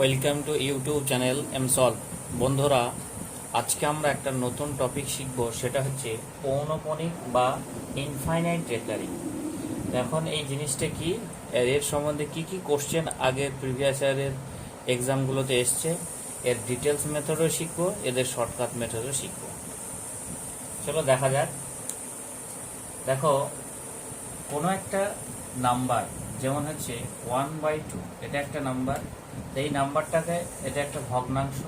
Welcome to YouTube channel এমসল বন্ধুরা, আজকে আমরা একটা নতুন টপিক শিখব, সেটা হচ্ছে পৌনপনিক বা ইনফাইনাইট রেকারিং এখন এই জিনিসটা কি? এর সম্বন্ধে কি কি কোশ্চেন আগের প্রিভিয়াস ইয়ারের এক্সামগুলোতে এসছে, এর ডিটেলস মেথডও শিখব, এদের শর্টকাট মেথডও শিখব। চলো দেখা যাক। দেখো, কোনো একটা নাম্বার যেমন হচ্ছে ওয়ান বাই টু এটা একটা নাম্বার এই নাম্বারটাকে এটা একটা ভগ্নাংশ।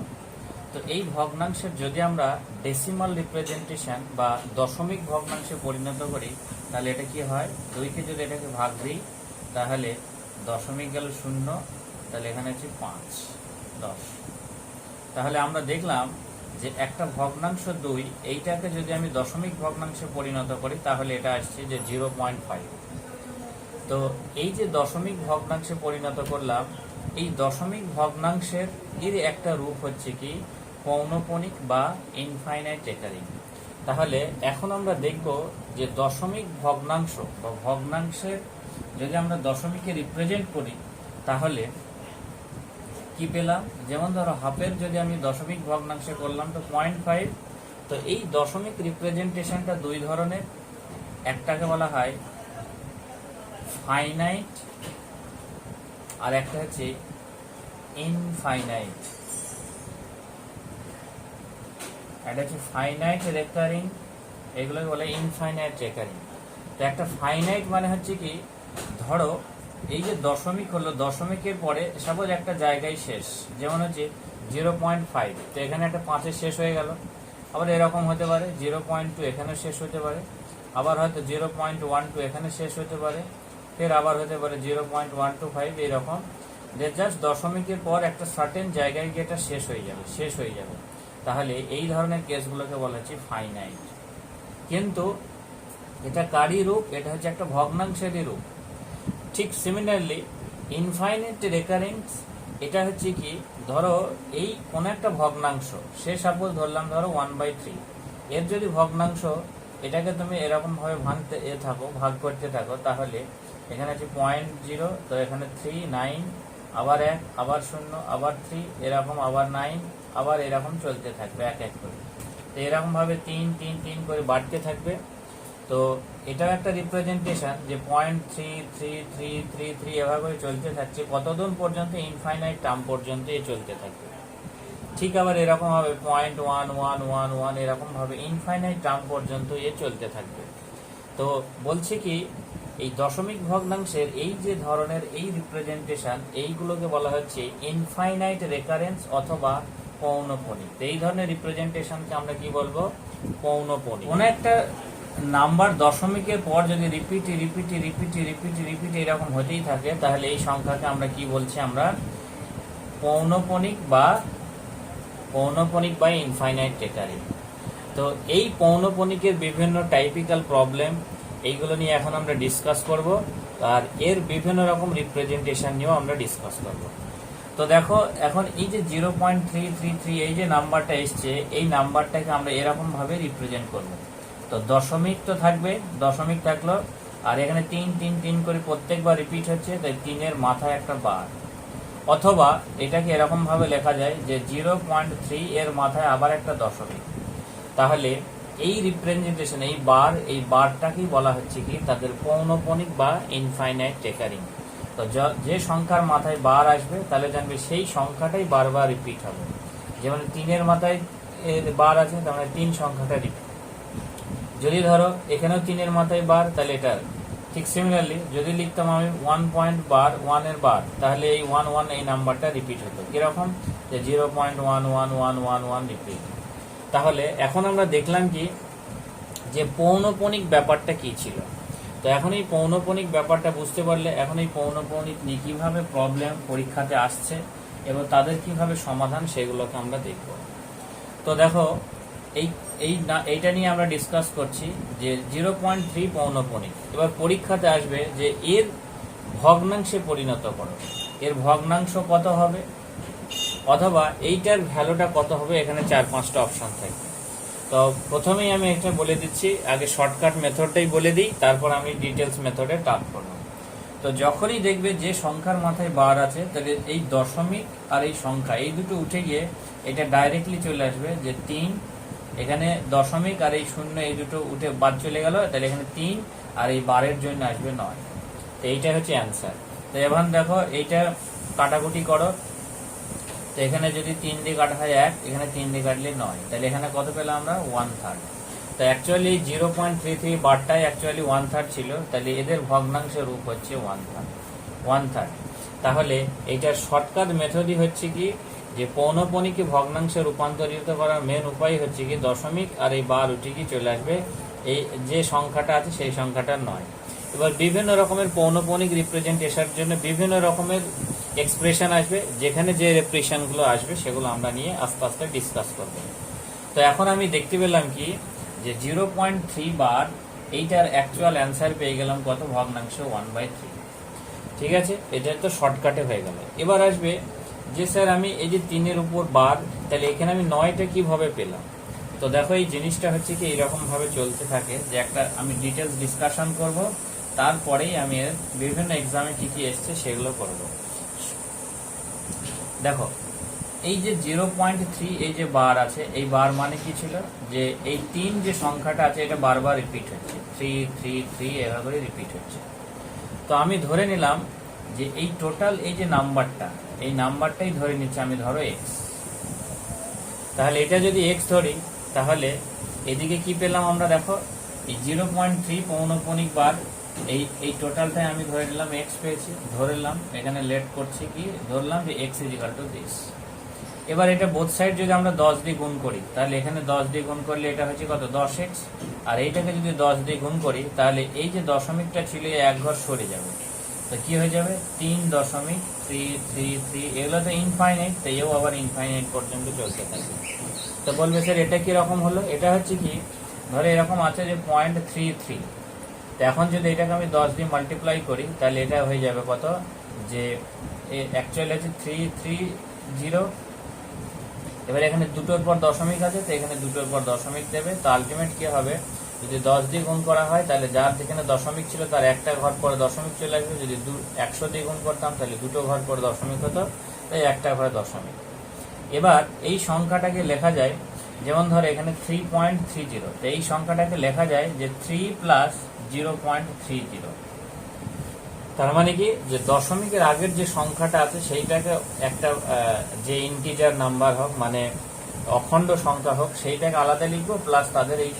তো এই ভগ্নাংশের যদি আমরা ডেসিমাল রিপ্রেজেন্টেশন বা দশমিক ভগ্নাংশে পরিণত করি, তাহলে এটা কি হয়? দুইকে যদি এটাকে ভাগ দিই, তাহলে দশমিক গেল শূন্য, তাহলে এখানে হচ্ছে পাঁচ, দশ। তাহলে আমরা দেখলাম যে একটা ভগ্নাংশ দুই, এইটাকে যদি আমি দশমিক ভগ্নাংশে পরিণত করি, তাহলে এটা আসছে যে জিরো পয়েন্ট ফাইভ। তো এই যে দশমিক ভগ্নাংশে পরিণত করলাম এই দশমিক ভগ্নাংশের এর একটা রূপ হচ্ছে কি পৌনপনিক বা ইনফাইনাইট রেকারিং তাহলে এখন আমরা দেখব যে দশমিক ভগ্নাংশ বা ভগ্নাংশের যদি আমরা দশমিকে রিপ্রেজেন্ট করি, তাহলে কি পেলাম? যেমন ধরো হাফের যদি আমি দশমিক ভগ্নাংশে করলাম তো পয়েন্ট ফাইভ তো এই দশমিক রিপ্রেজেন্টেশনটা দুই ধরনের। একটাকে বলা হয় ফাইনাইট আর একটা হচ্ছে ইনফাইনাইট একটা হচ্ছে ফাইনাইট রেকারিং এগুলোকে বলে ইনফাইনাইট রেকারিং তো একটা ফাইনাইট মানে হচ্ছে কি, ধরো এই যে দশমিক হলো, দশমিকের পরে সাপোজ একটা জায়গায় শেষ, যেমন হচ্ছে জিরো পয়েন্ট ফাইভ তো এখানে একটা পাঁচের শেষ হয়ে গেল। আবার এরকম হতে পারে জিরো পয়েন্ট টু এখানে শেষ হতে পারে। আবার হয়তো জিরো পয়েন্ট ওয়ান টু এখানে শেষ হতে পারে। ফের আবার হতে পারে zero point one two five এরকম যে জাস্ট দশমিকের পর একটা সার্টেন জায়গায় গিয়ে এটা শেষ হয়ে যাবে, শেষ হয়ে যাবে। তাহলে এই ধরনের কেসগুলোকে বলা হচ্ছে ফাইনাইট কিন্তু এটা কারই রূপ, এটা হচ্ছে একটা ভগ্নাংশেরই রূপ। ঠিক সিমিলারলি ইনফাইনাইট রেকারেন্স এটা হচ্ছে কি, ধরো এই কোন একটা ভগ্নাংশ, সে সাপোজ ধরলাম ধরো ওয়ান বাই থ্রি এর যদি ভগ্নাংশ এটাকে তুমি এরকম ভাবে ভাঙতে এ থাকো, ভাগ করতে থাকো, তাহলে এখানে আছে পয়েন্ট জিরো তো এখানে থ্রি নাইন আবার এক, আবার শূন্য, আবার থ্রি এরকম আবার নাইন আবার এরকম চলতে থাকবে এক এক করে। তো এরকমভাবে তিন তিন তিন করে বাড়তে থাকবে। তো এটাও একটা রিপ্রেজেন্টেশন যে point three three three three three এভাবে চলতে থাকছে কতদিন পর্যন্ত ইনফাইনাইট টার্ম পর্যন্ত এ চলতে থাকবে। ঠিক আবার এরকম হবে point one one one one এরকমভাবে ইনফাইনাইট টার্ম পর্যন্ত এ চলতে থাকবে। তো বলছি কি এই দশমিক ভগ্নাংশের এই যে ধরনের এই রিপ্রেজেন্টেশন এইগুলোকে বলা হচ্ছে ইনফাইনাইট রেকারেন্স অথবা পৌনপনিক তো এই ধরনের রিপ্রেজেন্টেশনকে আমরা কি বলব? পৌনপনিক কোনো একটা নাম্বার দশমিকের পর যদি রিপিটি রিপিটি রিপিটি রিপিটি রিপিট এরকম হতেই থাকে, তাহলে এই সংখ্যাকে আমরা কি বলছি আমরা? পৌনপনিক বা পৌনপনিক বা ইনফাইনাইট রেকারিং তো এই পৌনপনিকের বিভিন্ন টাইপিক্যাল প্রবলেম এইগুলো নিয়ে এখন আমরা ডিসকাস করব, আর এর বিভিন্ন রকম রিপ্রেজেন্টেশন নিয়েও আমরা ডিসকাস করব। তো দেখো, এখন এই যে zero point three three three এই যে নাম্বারটা এসছে, এই নাম্বারটাকে আমরা এরকমভাবে রিপ্রেজেন্ট করব। তো দশমিক তো থাকবে, দশমিক থাকল, আর এখানে তিন তিন তিন করে প্রত্যেকবার রিপিট হচ্ছে, তাই তিনের মাথায় একটা বার অথবা এটাকে এরকম ভাবে লেখা যায় যে জিরো পয়েন্ট থ্রি এর মাথায় আবার একটা দশমিক। তাহলে এই রিপ্রেজেন্টেশন এই বার এই বারটাকেই বলা হচ্ছে কি, তাদের পৌনপনিক বা ইনফাইনাইট টেকারিং তো যে সংখ্যার মাথায় বার আসবে, তাহলে জানবে সেই সংখ্যাটাই বারবার রিপিট হবে। যেমন তিনের মাথায় বার আছে, তার মানে তিন সংখ্যাটা রিপিট যদি ধরো, এখানেও তিনের মাথায় বার তাহলে এটা ঠিক সিমিলারলি যদি লিখতাম আমি ওয়ান পয়েন্ট বার ওয়ানের বার তাহলে এই ওয়ান ওয়ান এই নাম্বারটা রিপিট হতো। কীরকম? যে zero point one one one one one repeat তাহলে এখন আমরা দেখলাম কি, যে পৌনপনিক ব্যাপারটা কি ছিল? তো এখন এই পৌনপনিক ব্যাপারটা বুঝতে পারলে এখন এই পৌনপনিক নিয়ে কীভাবে প্রবলেম পরীক্ষাতে আসছে এবং তাদের কীভাবে সমাধান সেগুলোকে আমরা দেখব। তো দেখো, এই এই না- এইটা নিয়ে আমরা ডিসকাস করছি যে জিরো পয়েন্ট থ্রি পৌনপনিক এবার পরীক্ষাতে আসবে যে এর ভগ্নাংশে পরিণত করো। এর ভগ্নাংশ কত হবে? অথবা এইটার ভ্যালুটা কত হবে? এখানে চার, পাঁচটা অপশান থাকবে। তো প্রথমেই আমি একটা বলে দিচ্ছি, আগে শর্টকাট মেথডটাই বলে দিই, তারপর আমি ডিটেলস মেথডে টাপ করব। তো যখনই দেখবে যে সংখ্যার মাথায় বার আছে, তাহলে এই দশমিক আর এই সংখ্যা, এই দুটো উঠে গিয়ে এটা ডাইরেক্টলি চলে আসবে যে তিন, এখানে দশমিক আর এই শূন্য, এই দুটো উঠে বাদ চলে গেল, তাহলে এখানে তিন আর এই বারের জন্য আসবে নয়। তো এইটা হচ্ছে অ্যান্সার তো এবার দেখো, এইটা কাটাকুটি করো। তো এখানে যদি তিন দিয়ে কাটা হয় এক, এখানে তিন দিয়ে কাটলে নয়। তাহলে এখানে কত পেলাম আমরা? ওয়ান থার্ড তো actually zero point three three বারটাই actually one third ছিল। তাহলে এদের ভগ্নাংশের রূপ হচ্ছে ওয়ান থার্ড ওয়ান থার্ড তাহলে এইটার শর্টকাট মেথডই হচ্ছে কি? যে পৌনপণিকে ভগ্নাংশে রূপান্তরিত করার মেন উপায় হচ্ছে কি? দশমিক আর এই বার উঠে কি চলে আসবে? এই যে সংখ্যাটা আছে সেই সংখ্যাটা নয়। এবার বিভিন্ন রকমের পৌনপণিক রিপ্রেজেন্টেশনের জন্য বিভিন্ন রকমের এক্সপ্রেশন আসবে, যেখানে যে রেপ্রেশনগুলো আসবে সেগুলো আমরা নিয়ে আস্তে আস্তে ডিসকাস করব। তো এখন আমি দেখতে পেলাম কি, যে জিরো পয়েন্ট থ্রি বার এইটার অ্যাকচুয়াল অ্যান্সার পেয়ে গেলাম কত? ভগ্নাংশ ওয়ান বাই থ্রি ঠিক আছে? এটা তো শর্টকাটে হয়ে গেল। এবার আসবে যে স্যার আমি এই যে তিনের উপর বার, তাহলে এখানে আমি নয়টা কীভাবে পেলাম? তো দেখো এই জিনিসটা হচ্ছে কি এরকম ভাবে চলতে থাকে যে একটা আমি ডিটেলস ডিসকাশন করব, তারপরেই আমি এর বিভিন্ন এক্সামে কি কি এসছে সেগুলো করব। দেখো, এই যে জিরো পয়েন্ট থ্রি, এই যে বার আছে, এই বার মানে কি ছিল? যে এই তিন যে সংখ্যাটা আছে, এটা বারবার রিপিট হচ্ছে। থ্রি থ্রি থ্রি, এভাবে রিপিট হচ্ছে। তো আমি ধরে নিলাম যে এই টোটাল এই যে নাম্বারটা, এই নাম্বারটাই ধরে নিচ্ছি আমি, ধরো এক্স তাহলে এটা যদি এক্স ধরি, তাহলে এদিকে কি পেলাম আমরা? দেখো, এই জিরো পয়েন্ট থ্রি পৌনপণিক বার এই এই টোটালটাই আমি ধরে নিলাম এক্স পেয়েছি ধরলাম এখানে লেট করছি কি ধরলাম যে x is equal to this এবার এটা বোথ সাইড যদি আমরা দশ দিয়ে গুণ করি, তাহলে এখানে দশ দিয়ে গুণ করলে এটা হচ্ছে কত? দশ এক্স আর এইটাকে যদি দশ দিয়ে গুণ করি, তাহলে এই যে দশমিকটা ছিল এক ঘর সরে যাবে। তো কি হয়ে যাবে? তিন দশমিক থ্রি থ্রি থ্রি এগুলো তো ইনফাইনাইট তো এও আবার ইনফাইনাইট পর্যন্ত চলতে থাকে। তো বলবে, স্যার, এটা কি রকম হলো? এটা হচ্ছে কি, ধরে এরকম আছে যে পয়েন্ট থ্রি থ্রি তো এখন যদি এটাকে আমি দশ দিয়ে মাল্টিপ্লাই করি, তাহলে এটা হয়ে যাবে কত? যে অ্যাকচুয়ালি আছে থ্রি থ্রি জিরো এবার এখানে দুটোর পর দশমিক আছে, তো এখানে দুটোর পর দশমিক দেবে। তো আলটিমেট কি হবে? যদি দশ দিয়ে গুণ করা হয়, তাহলে যার যেখানে দশমিক ছিল, তার একটা ঘর পরে দশমিক চলে আসবে। যদি দু, একশো দিয়ে গুণ করতাম, তাহলে দুটো ঘর পরে দশমিক হতো, তাই একটা ঘরে দশমিক। এবার এই সংখ্যাটাকে লেখা যায় যেমন ধর এখানে থ্রি পয়েন্ট থ্রি জিরো তো এই সংখ্যাটাকে লেখা যায় যে three plus zero point three zero তার মানে কি? যে দশমিকের আগের যে সংখ্যাটা আছে সেইটাকে একটা যে ইন্টিজার নাম্বার হোক মানে অখণ্ড সংখ্যা হোক, সেইটাকে আলাদা লিখব প্লাস তাদের এই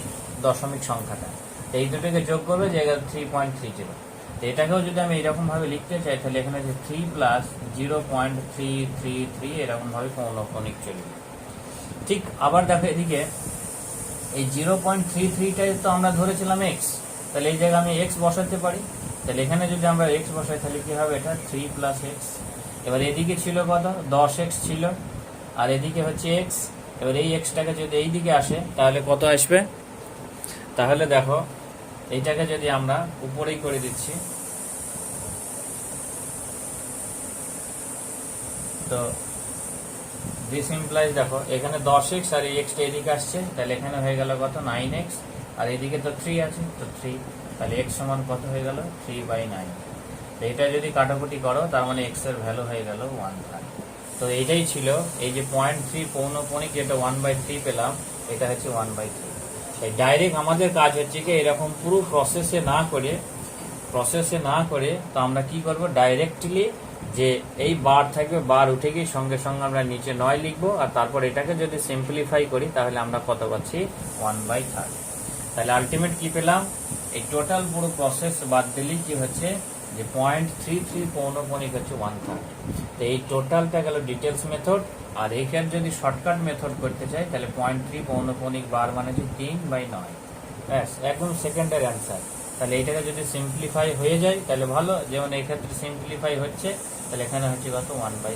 দশমিক সংখ্যাটা। এই দুটোকে যোগ করবে যে থ্রি পয়েন্ট থ্রি জিরো এটাকেও যদি আমি এরকম ভাবে লিখতে চাই, তাহলে এখানে যে three plus zero point three three three এরকম ভাবে পৌনপণিক চলবে ঠিক আবার দেখো এদিকে, এই জিরো পয়েন্ট থ্রি থ্রিটাই তো আমরা ধরেছিলাম এক্স তাহলে এই জায়গায় আমি এক্স বসাতে পারি। তাহলে এখানে যদি আমরা এক্স বসাই, তাহলে কী হবে এটা? থ্রি প্লাস এক্স এবার এদিকে ছিল কত? দশ এক্স ছিল। আর এদিকে হচ্ছে এক্স এবার এই এক্সটাকে যদি এই দিকে আসে, তাহলে কত আসবে? তাহলে দেখো, এইটাকে যদি আমরা উপরেই করে দিচ্ছি, তো দিস ইমপ্লাইজ দেখো, এখানে দশ এক্স আর এই এক্সটা এদিকে আসছে, তাহলে এখানে হয়ে গেল কত? নাইন এক্স আর এদিকে তো থ্রি আছে, তো থ্রি তাহলে এক্স সমান কত হয়ে গেল? থ্রি বাই নাইন তো এটা যদি কাটাকুটি করো, তার মানে এক্সের ভ্যালু হয়ে গেল ওয়ান থার্ড তো এটাই ছিল, এই যে পয়েন্ট থ্রি পৌনপণিক যেটা ওয়ান বাই থ্রি পেলাম, এটা হচ্ছে ওয়ান বাই থ্রি ডাইরেক্ট আমাদের কাজ হচ্ছে কি, এরকম পুরো প্রসেসে না করে প্রসেসে না করে, তো আমরা কি করব? ডাইরেক্টলি যে এই বার থাকবে বার উঠে গিয়ে সঙ্গে সঙ্গে আমরা নিচে নয় লিখব, আর তারপর এটাকে যদি সিম্পলিফাই করি, তাহলে আমরা কত পাচ্ছি? ওয়ান বাই থার্ড তাহলে আলটিমেট কি পেলাম? এই টোটাল পুরো প্রসেস বাদ দিলেই কি হচ্ছে? যে পয়েন্ট থ্রি থ্রি পৌনপণিক হচ্ছে ওয়ান থার্ড তো এই টোটালটা গেল ডিটেলস মেথড আর এইখানে যদি শর্টকাট মেথড করতে চাই, তাহলে পয়েন্ট থ্রি পৌনপণিক বার মানে হচ্ছে তিন বাই নয়। ব্যাস, একদম সেকেন্ডের অ্যান্সার তাহলে এইটাকে যদি সিম্পলিফাই হয়ে যায়, তাহলে ভালো। যেমন এই ক্ষেত্রে সিম্পলিফাই হচ্ছে, তাহলে এখানে হচ্ছে কত? ওয়ান বাই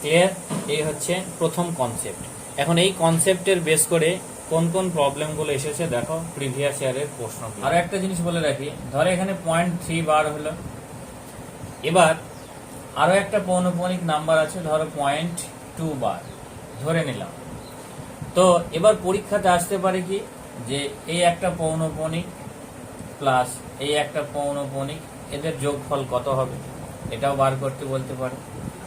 ক্লিয়ার এই হচ্ছে প্রথম কনসেপ্ট এখন এই কনসেপ্টের বেস করে কোন কোন প্রবলেমগুলো এসেছে, দেখো প্রিভিয়াস ইয়ারের প্রশ্ন আরও একটা জিনিস বলে রাখি, ধরো এখানে পয়েন্ট থ্রি বার হলো। এবার আরও একটা পৌনপণিক নাম্বার আছে, ধরো পয়েন্ট টু বার ধরে নিলাম। তো এবার পরীক্ষাতে আসতে পারে কি? যে এই একটা পৌনপণিক প্লাস এই একটা পৌনপণিক এদের যোগফল কত হবে? এটাও বার করতে বলতে পারে।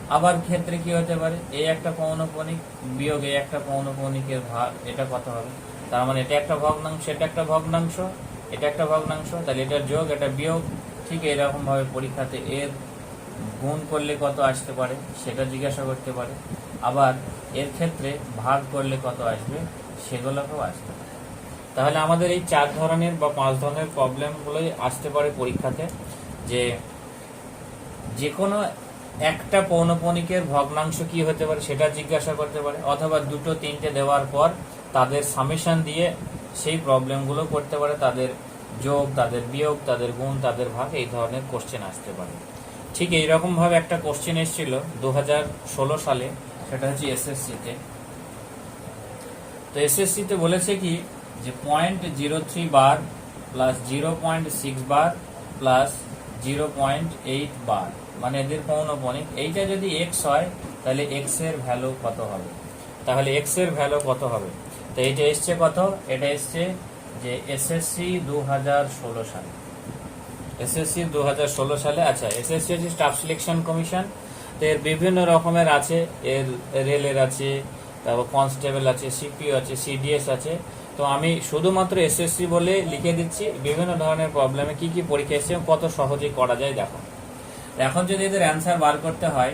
আবার ক্ষেত্রে কি হতে পারে? এই একটা পৌনপণিক বিয়োগ এই একটা পৌনপণিকের ভাগ, এটা কত হবে? তার মানে এটা একটা ভগ্নাংশ এটা একটা ভগ্নাংশ, এটা একটা ভগ্নাংশ, তাহলে এটার যোগ, এটা বিয়োগ, ঠিক এরকম ভাবে পরীক্ষাতে এর গুণ করলে কত আসতে পারে? সেটা জিজ্ঞাসা করতে পারে। আবার এর ক্ষেত্রে ভাগ করলে কত আসবে? সেগুলোকেও আসতে পারে। তাহলে আমাদের এই চার ধরনের বা পাঁচ ধরনের প্রবলেমগুলোই আসতে পারে পরীক্ষাতে, যে যে কোনো একটা পৌনপণিকের ভগ্নাংশ কি হতে পারে সেটা জিজ্ঞাসা করতে পারে, অথবা দুটো তিনটে দেওয়ার পর তাদের সামেশন দিয়ে সেই প্রবলেমগুলো করতে পারে, তাদের যোগ, তাদের বিয়োগ, তাদের গুণ, তাদের ভাগ, এই ধরনের কোশ্চেন আসতে পারে। ঠিক এইরকম ভাবে একটা কোশ্চেন এসেছিল দু হাজার ষোলো সালে, সেটা হচ্ছে এসএসসিতে তো। এসএসসিতে বলেছে কি যে point zero three bar plus zero point six bar plus zero point eight bar মানে এদের পৌনপণিক এইটা যদি এক্স হয়, তাহলে এক্সের ভ্যালু কত হবে? তাহলে এক্সের ভ্যালু কত হবে? তো এইটা এসছে কত? এটা এসছে যে এসএসসি দু হাজার ষোলো সালে। এসএসসি দু হাজার ষোলো সালে আচ্ছা এসএসসি হচ্ছে স্টাফ সিলেকশন কমিশন তো এর বিভিন্ন রকমের আছে। এর রেলের আছে, তারপর কনস্টেবল আছে সিপিও আছে সিডিএস আছে। তো আমি শুধুমাত্র এসএসসি বলে লিখে দিচ্ছি, বিভিন্ন ধরনের প্রবলেমে কি কি পরীক্ষা এসছে কত সহজে করা যায় দেখো। এখন যদি এদের অ্যান্সার বার করতে হয়,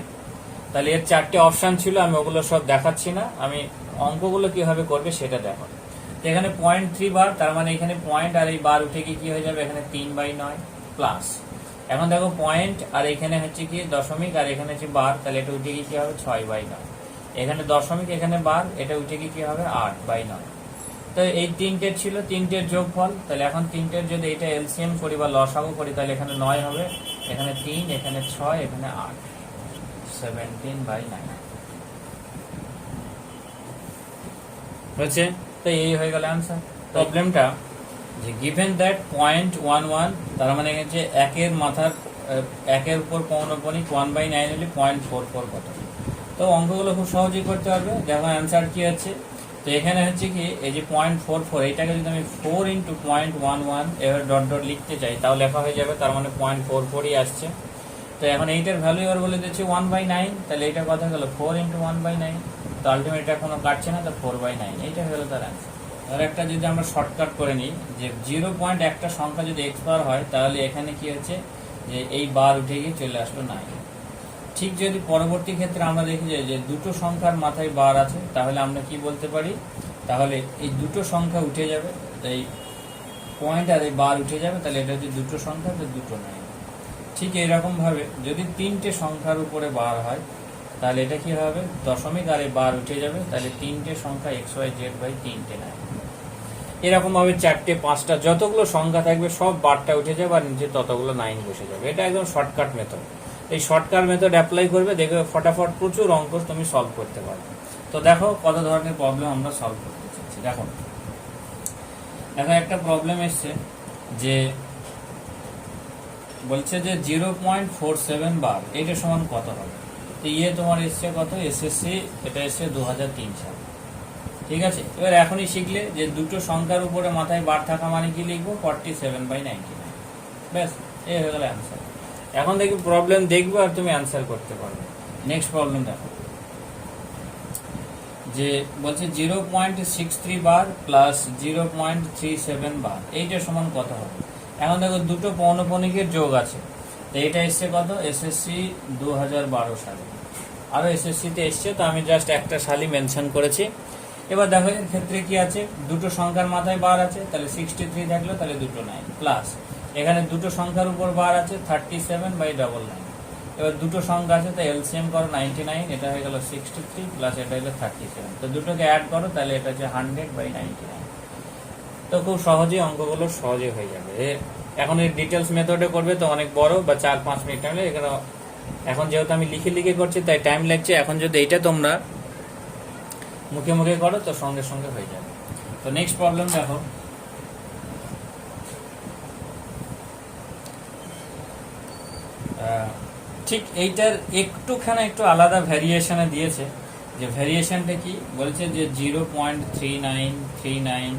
তাহলে এর চারটে অপশান ছিল, আমি ওগুলো সব দেখাচ্ছি না। আমি অঙ্কগুলো কীভাবে করবে সেটা দেখো। এখানে পয়েন্ট থ্রি বার, তার মানে এখানে পয়েন্ট আর এই বার উঠে গিয়ে কি হয়ে যাবে? এখানে তিন বাই নয় প্লাস এখন দেখো পয়েন্ট আর এখানে হচ্ছে কি দশমিক, আর এখানে হচ্ছে বার, তাহলে এটা উঠে গিয়ে কি হবে? ছয় বাই নয়। এখানে দশমিক, এখানে বার, এটা উঠে গিয়ে কি হবে? আট বাই নয়। তো এই তিনটের ছিল তিনটের যোগফল। তাহলে এখন তিনটের যদি এটা এলসিএম করি বা লসাগু করি তাহলে এখানে নয় হবে। এখানে তিন এখানে ছয় এখানে আট। সেভেন্টিন বাই নাইন হচ্ছে তো এই হয়ে গেল অ্যান্সার প্রবলেমটা যে given that point one one তার মানে হচ্ছে একের মাথার একের উপর পৌনপণিক ওয়ান বাই নাইন হলে পয়েন্ট ফোর ফোর কত? তো অঙ্কগুলো খুব সহজেই করতে পারবে। দেখো অ্যান্সার কি আছে? তো এখানে হচ্ছে কি, এই যে পয়েন্ট ফোর ফোর এইটাকে যদি আমি four into point one one এবার ডট ডট লিখতে চাই, তাও লেখা হয়ে যাবে, তার মানে পয়েন্ট ফোর ফোরই আসছে। তো এখন এইটার ভ্যালু এবার বলে দিচ্ছি ওয়ান বাই নাইন তাহলে এটা কথা গেল four into one by nine তো আলটিমেট এটা কোনো কাটছে না, তো ফোর বাই নাইন এইটা হলো তার আর একটা যদি আমরা শর্টকাট করে নিই, যে জিরো পয়েন্ট একটা সংখ্যা যদি এক্স বার হয়, তাহলে এখানে কি হচ্ছে, যে এই বার উঠে গিয়ে চলে আসলো নাইন ঠিক যদি পরবর্তী ক্ষেত্রে আমরা দেখি যে যে দুটো সংখ্যার মাথায় বার আছে, তাহলে আমরা কি বলতে পারি? তাহলে এই দুটো সংখ্যা উঠে যাবে এই পয়েন্ট আর এই বার উঠে যাবে, তাহলে এটা হচ্ছে দুটো সংখ্যা তো দুটো নাই। ঠিক এইরকম ভাবে যদি তিনটে সংখ্যার উপরে বার হয়, তাহলে এটা কি হবে? দশমিক আর এই বার উঠে যাবে, তাহলে তিনটে সংখ্যা এক্স ওয়াই জেড বাই তিনটে নাই। এরকম ভাবে চারটে, পাঁচটা, যতগুলো সংখ্যা থাকবে, সব বারটা উঠে যাবে আর নিচে ততগুলো নাইন বসে যাবে। এটা একদম শর্টকাট মেথড এই শর্টকাট মেথড অ্যাপ্লাই করবে, দেখবে ফটাফট প্রচুর অঙ্ক তুমি সলভ করতে পারবে। তো দেখো কত ধরনের প্রবলেম আমরা সলভ করতে চাচ্ছি। দেখো দেখো একটা প্রবলেম এসছে যে বলছে যে জিরো পয়েন্ট ফোর সেভেন বার এইটা সমান কত হবে? তো ইয়ে তোমার এসছে কত? এসএসসি এটা এসছে দু হাজার তিন সাল। ঠিক আছে? এবার এখনই শিখলে যে দুটো সংখ্যার উপরে মাথায় বার থাকা মানে কি লিখব? Forty seven by ninety nine ব্যাস, এই হয়ে গেল অ্যান্সার এখন দেখি প্রবলেম দেখবে আর তুমি অ্যান্সার করতে পারবে। নেক্সট প্রবলেম দেখো। যে বলছে জিরো পয়েন্ট সিক্স থ্রি বার plus zero point three seven বার এইটা সমান কত হবে? এখন দেখো দুটো পৌনপণিকের যোগ আছে, তো এটা এসছে কত? এসএসসি দু হাজার বারো সালে। আরও এসএসসিতে এসছে, তো আমি জাস্ট একটা সালই মেনশন করেছি। এবার দেখো এর ক্ষেত্রে কি আছে? দুটো সংখ্যার মাথায় বার আছে, তাহলে সিক্সটি থ্রি থাকল, তাহলে দুটো নাই প্লাস এখানে দুটো সংখ্যার উপর বার আছে thirty seven by double nine এবার দুটো সংখ্যা আছে তাই এলসিএম করো নাইনটি নাইন এটা হয়ে গেল সিক্সটি থ্রি প্লাস এটা হলো থার্টি সেভেন তো দুটোকে অ্যাড করো, তাহলে এটা হচ্ছে হান্ড্রেড বাই নাইনটি নাইন তো খুব সহজেই অঙ্কগুলো সহজে হয়ে যাবে। এখন এই ডিটেলস মেথডে করবে তো অনেক বড়, বা চার, পাঁচ মিনিট টাইম লাগে এখানে এখন যেহেতু আমি লিখে লিখে করছি, তাই টাইম লাগছে। এখন যদি এইটা তোমরা মুখে মুখে করো, তো সঙ্গে সঙ্গে হয়ে যাবে। তো নেক্সট প্রবলেম দেখো। ঠিক এইটার একটুখানি একটু আলাদা ভ্যারিয়েশনে দিয়েছে। যে ভ্যারিয়েশনটা কি? বলছে যে zero point three nine three nine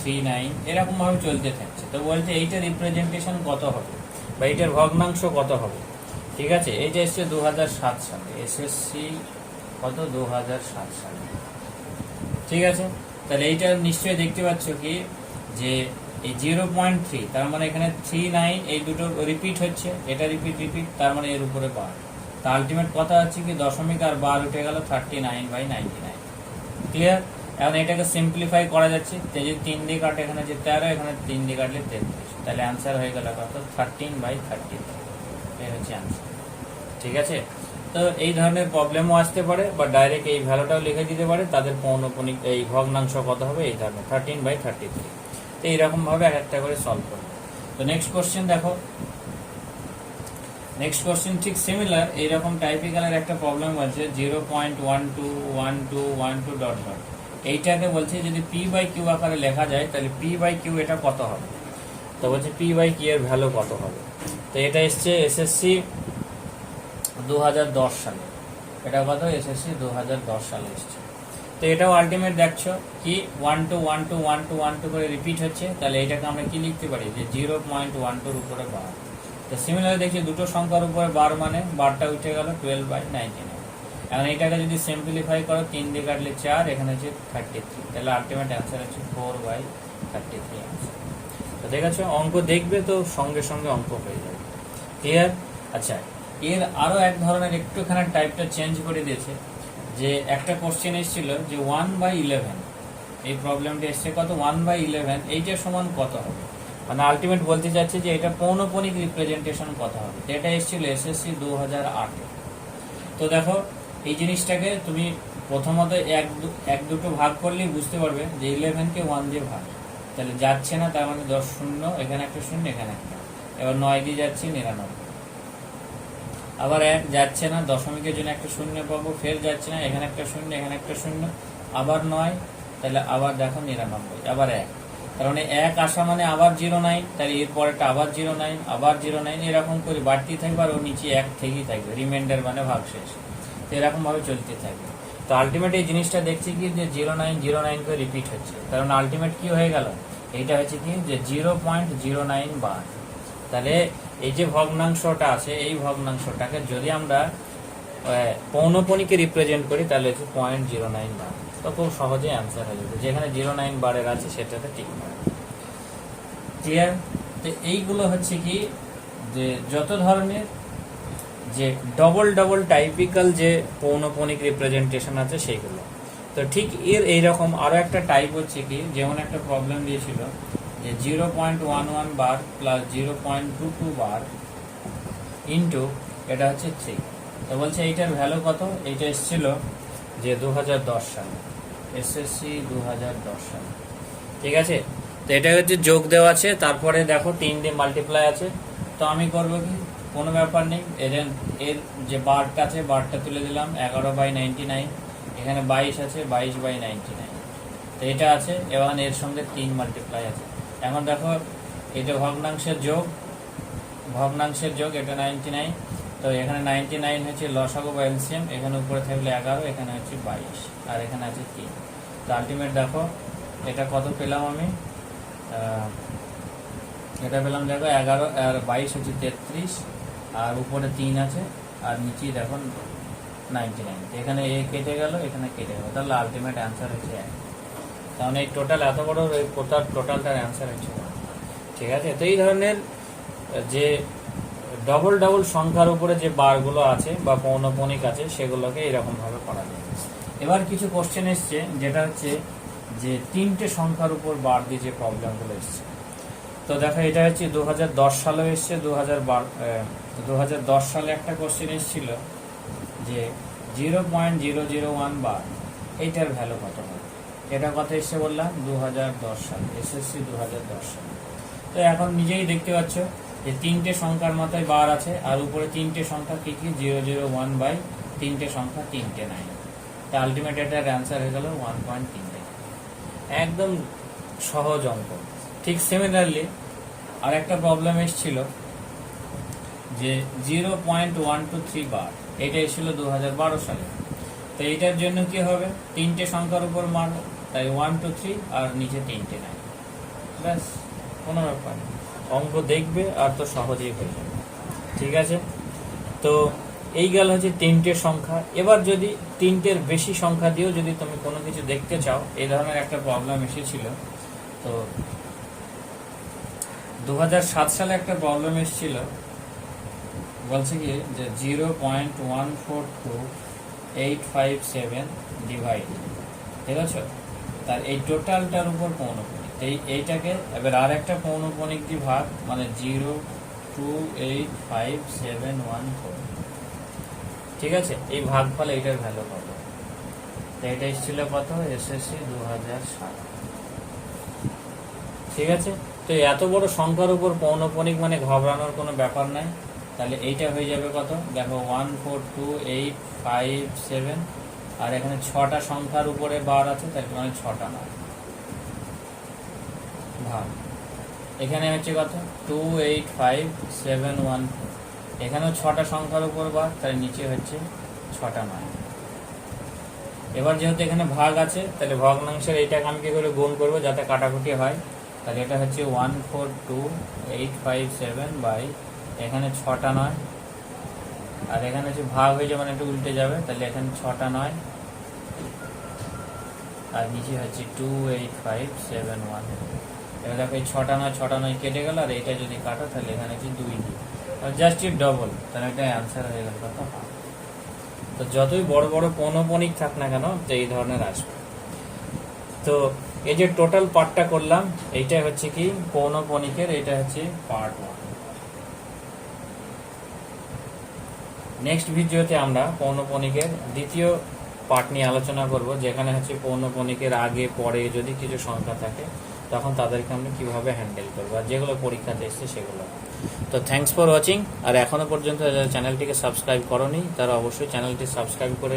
three nine এরকম ভাবে চলতে থাকছে। তো বলছে এইটার রিপ্রেজেন্টেশন কত হবে? বা এইটার ভগ্নাংশ কত হবে? ঠিক আছে? এইটা এসছে দু হাজার সাত সালে। এসএসসি কত? দু হাজার সাত সালে। ঠিক আছে? তাহলে এইটা নিশ্চয়ই দেখতে পাচ্ছ কি? যে এই জিরো পয়েন্ট থ্রি, তার মানে এখানে থ্রি নাইন এই দুটো রিপিট হচ্ছে, এটা রিপিট রিপিট তার মানে এর উপরে বার তা আলটিমেট কথা হচ্ছে কি, দশমিক আর বার উঠে গেল thirty nine by ninety nine clear এখন এটাকে সিম্পলিফাই করা যাচ্ছে যদি তিন দিয়ে কাটে এখানে যে তেরো, এখানে তিন দিয়ে কাটলে তেত্রিশ। তাহলে অ্যান্সার হয়ে গেল কত? থার্টিন বাই থার্টি এই হচ্ছে অ্যান্সার ঠিক আছে? তো এই ধরনের প্রবলেমও আসতে পারে, বা ডাইরেক্ট এই ভ্যালুটাও লিখে দিতে পারে, তাদের পৌনপনিক, এই ভগ্নাংশ কত হবে? এই ধরনের থার্টিন বাই থার্টি থ্রি তো এইরকম ভাবে এক একটা করে সলভ করবে। তো নেক্সট কোশ্চেন দেখো। নেক্সট কোশ্চেন ঠিক সিমিলার এইরকম টাইপিক্যালের একটা প্রবলেম বলছে zero point one two one two one two dot dot এইটাকে বলছে যদি পি বাই কিউ আকারে লেখা যায়, তাহলে পি বাই কিউ এটা কত হবে? তো বলছে পি বাই কিউ এর ভ্যালু কত হবে? তো এটা এসছে এসএসসি দু হাজার দশ সালে। এটা কত? এসএসসি দু হাজার দশ সালে এসছে। তো এটাও আলটিমেট দেখছ কি one two one two one two one two করে রিপিট হচ্ছে, তাহলে এটাকে আমরা কি লিখতে পারি? যে জিরো পয়েন্ট ওয়ান টুর উপরে বার তো সিমিলার দেখছি দুটো সংখ্যার উপরে বার মানে বারটা উঠে গেল টুয়েলভ বাই নাইনটি নাইন এখন এটাকে যদি সিম্পলিফাই করো, তিন দিয়ে কাটলে চার, এখানে হচ্ছে থার্টি থ্রি তাহলে আলটিমেট অ্যান্সার হচ্ছে ফোর বাই থার্টি থ্রি তো দেখেছ, অঙ্ক দেখবে তো সঙ্গে সঙ্গে অঙ্ক হয়ে যাবে। ক্লিয়ার আচ্ছা এর আরও এক ধরনের একটুখানি টাইপটা চেঞ্জ করে দিয়েছে। যে একটা কোশ্চেন এসেছিল যে ওয়ান বাই ইলেভেন এই প্রবলেমটা এসছে কত? ওয়ান বাই ইলেভেন এইটার সমান কত হবে? মানে আলটিমেট বলতে চাচ্ছে যে এটা পৌনপনিক রিপ্রেজেন্টেশন কত হবে? তো এটা এসেছিল এসএসসি দু হাজার তো দেখো, এই জিনিসটাকে তুমি প্রথমত এক এক দুটো ভাগ করলেই বুঝতে পারবে যে ইলেভেনকে ওয়ান দিয়ে ভাগ। তাহলে যাচ্ছে না, তার মানে দশ শূন্য, এখানে একটা শূন্য, এখানে একটা। এবার নয় দিয়ে যাচ্ছে, নিরানব্বই। আবার এক যাচ্ছে না, দশমিকের জন্য একটা শূন্য পাবো, ফের যাচ্ছে না, এখানে একটা শূন্য, এখানে একটা শূন্য, আবার নয়, তাহলে আবার দেখো নিরানব্বই, আবার এক। তার মানে এক আসা মানে আবার জিরো নাইন তাহলে এর পরেরটা আবার জিরো নাইন আবার জিরো নাইন এরকম করে বাড়তি থাকবে আর ও নিচে এক থেকেই থাকবে রিমাইন্ডার মানে ভাগ শেষ। তো এরকমভাবে চলতে থাকবে। তো আলটিমেট এই জিনিসটা দেখছি কি যে জিরো নাইন জিরো নাইন করে রিপিট হচ্ছে। কারণ আলটিমেট কি হয়ে গেল? এইটা হচ্ছে কি যে zero point zero nine bar তাহলে এই যে ভগ্নাংশটা আছে এই ভগ্নাংশটাকে যদি আমরা আহ, পৌনপনিকে রিপ্রেজেন্ট করি তাহলে হচ্ছে পয়েন্ট জিরো নাইন বার তো খুব সহজে অ্যান্সার হয়ে যাবে। যেখানে জিরো নাইন বারের আছে সেটাতে ঠিক নয় ক্লিয়ার তো এইগুলো হচ্ছে কি যে যত ধরনের যে ডবল ডবল টাইপিক্যাল যে পৌনপনিক রিপ্রেজেন্টেশন আছে সেইগুলো। তো ঠিক এর এইরকম আরও একটা টাইপ হচ্ছে কি যেমন একটা প্রবলেম দিয়েছিল যে জিরো পয়েন্ট ওয়ান ওয়ান বার plus zero point two two বার ইন্টু, এটা হচ্ছে থ্রি তো বলছে এইটার ভ্যালু কত? এইটা এসেছিল যে দু হাজার দশ সালে। এসএসসি দু হাজার দশ সালে। ঠিক আছে? তো এটা হচ্ছে যোগ দেওয়া আছে, তারপরে দেখো তিন দিয়ে মাল্টিপ্লাই আছে। তো আমি করব কি? কোনো ব্যাপার নেই। এর এর যে বারটা আছে, বারটা তুলে দিলাম, এগারো বাই নাইনটি নাইন এখানে বাইশ আছে, বাইশ বাই নাইনটি নাইন তো এটা আছে এবং এর সঙ্গে তিন মাল্টিপ্লাই আছে। এখন দেখো এটা ভগ্নাংশের যোগ ভগ্নাংশের যোগ, এটা নাইনটি নাইন তো এখানে নাইনটি নাইন হচ্ছে লসাগু বা এলসিএম, এখানে উপরে থাকলে এগারো, এখানে হচ্ছে বাইশ, আর এখানে আছে তিন। তো আলটিমেট দেখো, এটা কত পেলাম আমি? এটা পেলাম দেখো এগারো, আর বাইশ হচ্ছে তেত্রিশ, আর উপরে তিন আছে, আর নিচেই দেখো নাইনটি নাইন এখানে এ কেটে গেল, এখানে কেটে গেল, তাহলে আলটিমেট অ্যান্সার হচ্ছে এক। তাহলে এই টোটাল এত বড় এই টোটাল টোটালটার অ্যান্সার হচ্ছে ঠিক আছে? তো এই ধরনের, যে ডবল ডবল সংখ্যার উপরে যে বারগুলো আছে বা পৌনপনিক আছে, সেগুলোকে এরকমভাবে করা যায়। এবার কিছু কোশ্চেন এসছে, যেটা হচ্ছে যে তিনটে সংখ্যার উপর বার দিয়ে যে প্রবলেমগুলো এসছে। তো দেখো, এটা হচ্ছে দু হাজার দশ সালেও এসছে দু হাজার দু হাজার দশ সালে একটা কোশ্চেন এসেছিল যে zero point zero zero one বার এইটার ভ্যালু কত হবে? এটা কথা এসে বললাম দু হাজার দশ সাল, এসএসসি দু হাজার দশ সাল। তো এখন নিজেই দেখতে পাচ্ছ যে তিনটে সংখ্যার মাথায় বার আছে, আর উপরে তিনটে সংখ্যা কী কী? জিরো জিরো, ওয়ান বাই তিনটে সংখ্যা, তিনটে নাইন। তা আলটিমেট এটার অ্যান্সার হয়ে গেল ওয়ান পয়েন্ট তিনটে। একদম সহজ অঙ্ক। ঠিক সিমিলারলি আর একটা প্রবলেম এসেছিল যে zero point one two three বার, এটা এসেছিল দু হাজার বারো সালে। তো এইটার জন্য কি হবে? তিনটে সংখ্যার উপর মারবো তাই ওয়ান টু থ্রি আর নিচে তিনটে নাই। ব্যাস, কোনো ব্যাপার। অঙ্ক দেখবে আর তো সহজেই হয়ে যাবে। ঠিক আছে? তো এই গেল হচ্ছে তিনটে সংখ্যা। এবার যদি তিনটের বেশি সংখ্যা দিয়েও যদি তুমি কোনো কিছু দেখতে চাও, এই ধরনের একটা প্রবলেম এসেছিল। তো দু হাজার সাত সালে একটা প্রবলেম এসেছিল। বলছে কি যে zero point one four two eight five seven divide ঠিক আছে তার এই টোটালটার উপর পৌনপণিক এই, এইটাকে এবার আর একটা পৌনপণিক দিয়ে ভাগ মানে zero, two, eight, five, seven, one, four. ঠিক আছে? এই ভাগ ফলে এইটার ভ্যালু কত এটা এসেছিল কত? এসএসসি দু হাজার সাত। ঠিক আছে? তো এত বড় সংখ্যার উপর পৌনপণিক মানে ঘবরানোর কোনো ব্যাপার নাই। তাহলে এইটা হয়ে যাবে কত? দেখো, one, four, two, eight, five, seven আর এখানে ছটা সংখ্যার উপরে বার আছে তার মানে ছটা নয়। ভাগ। এখানে হচ্ছে কত? Two eight five seven one four এখানেও ছটা সংখ্যার উপর বার তার নিচে হচ্ছে ছটা নয়। এবার যেহেতু এখানে ভাগ আছে, তাহলে ভগ্নাংশের এইটাকে আমি কি করে গুণ করব? যাতে কাটাকুটি হয়, তাহলে এটা হচ্ছে one four two eight five seven by এখানে ছটা নয়। আর এখানে হচ্ছে ভাগ হয়ে যাবে মানে একটু উল্টে যাবে, তাহলে এখানে ছটা নয়। আর নিচে হচ্ছে two eight five seven one এবার দেখো এই ছটা নয় ছটা নয় কেটে গেল, আর এটা যদি কাটো, তাহলে এখানে হচ্ছে দুই জাস্ট ইট ডবল তাহলে এটা অ্যান্সার হয়ে গেল কত তো যতই বড় বড় পৌনপণিক থাক না কেন, তো এই ধরনের আসবে। তো এই যে টোটাল পার্টটা করলাম এইটা হচ্ছে কি? পৌনপণিকের এটা হচ্ছে পার্ট ওয়ান নেক্সট ভিডিওতে আমরা পৌনপণিকের দ্বিতীয় পার্ট নিয়ে আলোচনা করব, যেখানে হচ্ছে পৌনপণিকের আগে, পরে যদি কিছু সংখ্যা থাকে, তখন তাদেরকে আমরা কীভাবে হ্যান্ডেল করব আর যেগুলো পরীক্ষাতে এসছে সেগুলো। তো থ্যাঙ্কস ফর ওয়াচিং আর এখনও পর্যন্ত চ্যানেলটিকে সাবস্ক্রাইব করনি, তারা অবশ্যই চ্যানেলটি সাবস্ক্রাইব করে